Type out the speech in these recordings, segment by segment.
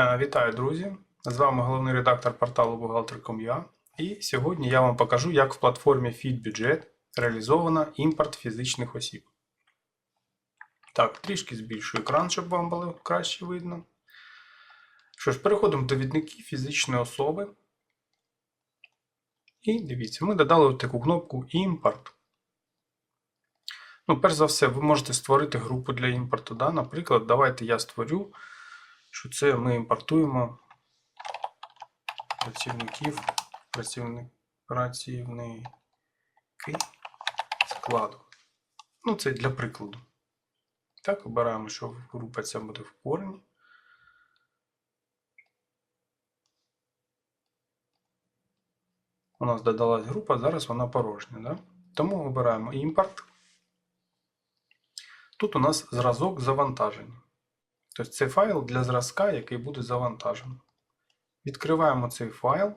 Е, Вітаю, друзі! З вами головний редактор порталу Бухгалтер.com.ua і сьогодні я вам покажу, як в платформі FeedBudget реалізовано імпорт фізичних осіб. Так, трішки збільшую екран, щоб вам було краще видно. Що ж, переходимо до довідників фізичної особи. І дивіться, ми додали таку кнопку Імпорт. Ну, перш за все, ви можете створити групу для імпорту. Да? Наприклад, давайте я створю що це ми імпортуємо працівників, працівник, працівники складу. Ну, це для прикладу. Так, обираємо, що група ця буде в корені. У нас додалась група, зараз вона порожня. Да? Тому обираємо імпорт. Тут у нас зразок завантаження. Тобто це файл для зразка, який буде завантажено. Відкриваємо цей файл.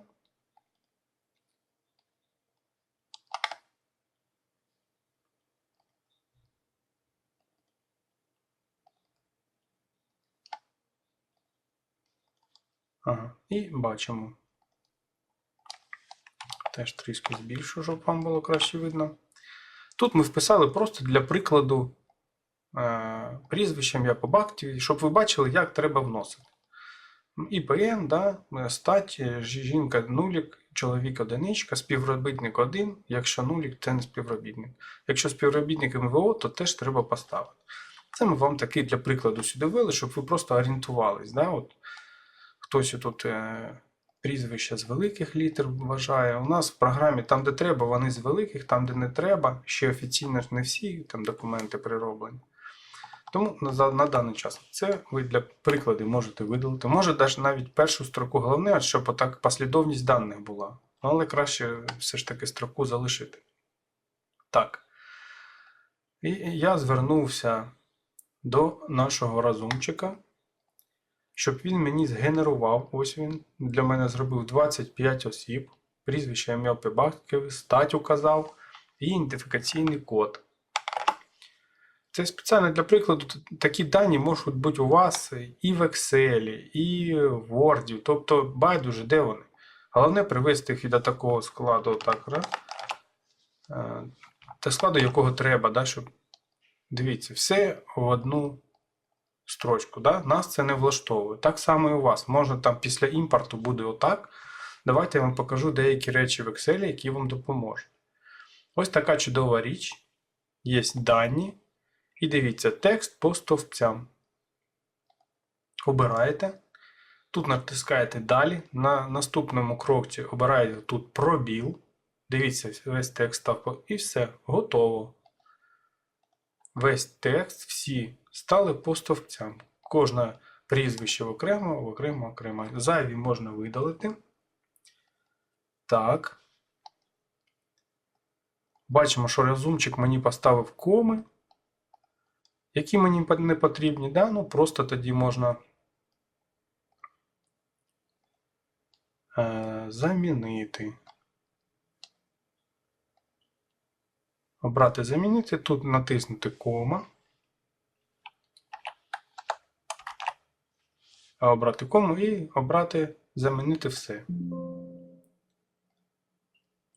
Ага, І бачимо. Теж трішки збільшу, щоб вам було краще видно. Тут ми вписали просто для прикладу прізвищем я по бакті, щоб ви бачили, як треба вносити. ІПН, да, стать, жінка нулік, чоловік одиничка, співробітник один, якщо нулік, це не співробітник. Якщо співробітник МВО, то теж треба поставити. Це ми вам такий для прикладу сюди ввели, щоб ви просто орієнтувались. Да? От, хтось тут е, прізвище з великих літер вважає. У нас в програмі там, де треба, вони з великих, там, де не треба, ще офіційно ж не всі там документи прироблені. Тому на, на даний час це ви для прикладу можете видалити. Може навіть першу строку. Головне, щоб отак послідовність даних була. Але краще все ж таки строку залишити. Так. І я звернувся до нашого разумчика, щоб він мені згенерував. Ось він для мене зробив 25 осіб, прізвище ім'я Пебахків, стать указав і ідентифікаційний код. Це спеціально для прикладу, такі дані можуть бути у вас і в Excel, і в Word, тобто байдуже, де вони. Головне привести їх до такого складу, так, раз, до складу, якого треба, да, щоб. Дивіться, все в одну строчку. Да? Нас це не влаштовує. Так само і у вас. Можна там після імпорту буде отак. Давайте я вам покажу деякі речі в Excel, які вам допоможуть. Ось така чудова річ. Є дані. І дивіться, текст по стовпцям. Обираєте. Тут натискаєте далі. На наступному кроці обираєте тут пробіл. Дивіться, весь текст став. І все, готово. Весь текст, всі стали по стовпцям. Кожне прізвище окремо, окремо, окремо. Зайві можна видалити. Так. Бачимо, що розумчик мені поставив коми які мені не потрібні, да? ну просто тоді можна е, замінити. Обрати замінити, тут натиснути кома. Обрати кому і обрати замінити все.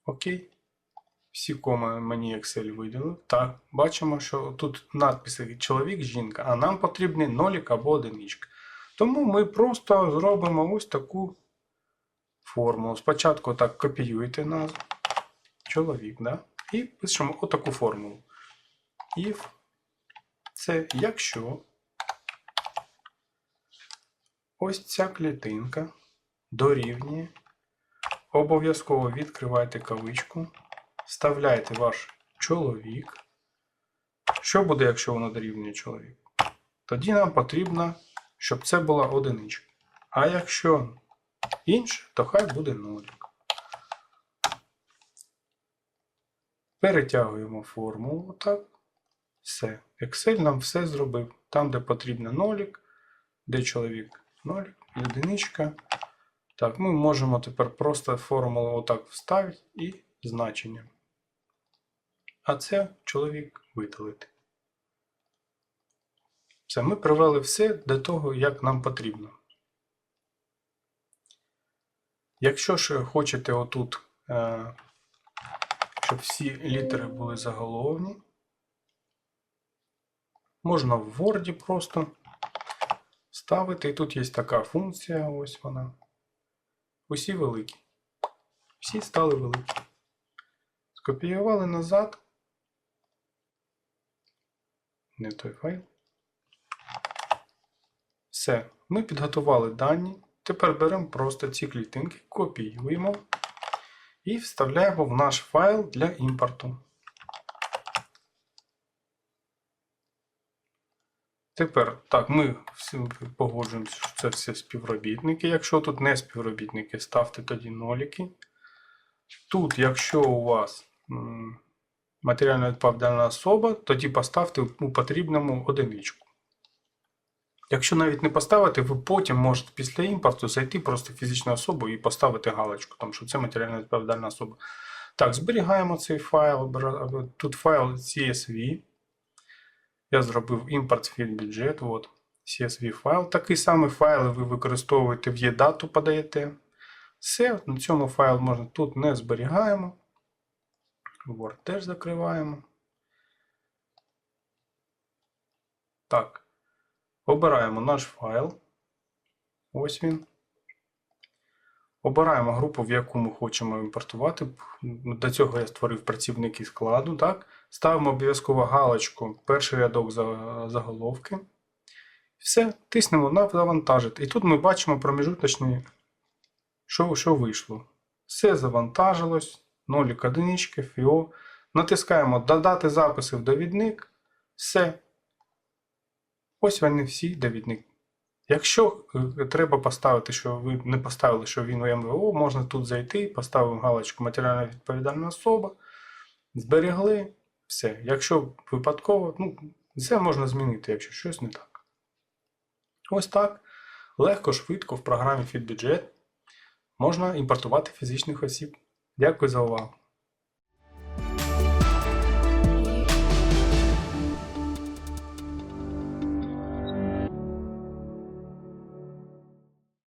Окей. Всі коми мені Excel виділив. Так, бачимо, що тут надписи чоловік, жінка, а нам потрібний нолік або одиничка. Тому ми просто зробимо ось таку формулу. Спочатку так копіюєте назву чоловік, да? і пишемо отаку формулу. If це якщо ось ця клітинка дорівнює, обов'язково відкривайте кавичку. Вставляєте ваш чоловік. Що буде, якщо воно дорівнює чоловік? Тоді нам потрібно, щоб це була одиничка. А якщо інше, то хай буде нолік. Перетягуємо формулу. так. Все. Excel нам все зробив. Там, де потрібно нолік, де чоловік нолік одиничка. Так, ми можемо тепер просто формулу отак вставити і значення а це чоловік видалити. Все, ми привели все до того, як нам потрібно. Якщо ж хочете отут, е, щоб всі літери були заголовні, можна в Word просто ставити. І тут є така функція, ось вона. Усі великі. Всі стали великі. Скопіювали назад. Не той файл. Все. Ми підготували дані. Тепер беремо просто ці клітинки, копіюємо і вставляємо в наш файл для імпорту. Тепер, так, ми погоджуємося, що це все співробітники. Якщо тут не співробітники, ставте тоді ноліки. Тут, якщо у вас матеріально відповідальна особа, тоді поставте у потрібному одиничку. Якщо навіть не поставити, ви потім можете після імпорту зайти просто фізичну особу і поставити галочку, тому що це матеріально відповідальна особа. Так, зберігаємо цей файл. Тут файл CSV. Я зробив імпорт філь бюджет. От, CSV файл. Такий самий файл ви використовуєте в Є-дату, подаєте. Все, на цьому файл можна тут не зберігаємо. Word теж закриваємо. Так. Обираємо наш файл. Ось він. Обираємо групу, в яку ми хочемо імпортувати. До цього я створив працівники складу. Так? Ставимо обов'язково галочку, перший рядок заголовки. Все, тиснемо на завантажити. І тут ми бачимо проміжуточний, що, що вийшло. Все завантажилось, нолік одинички, фіо. Натискаємо Додати записи в довідник. Все. Ось вони всі довідники. Якщо е, треба поставити, що ви не поставили, що він у МВО, можна тут зайти, поставимо галочку матеріально відповідальна особа, зберегли, все. Якщо випадково, ну, це можна змінити, якщо щось не так. Ось так. Легко, швидко в програмі FitBudget можна імпортувати фізичних осіб. Дякую за увагу.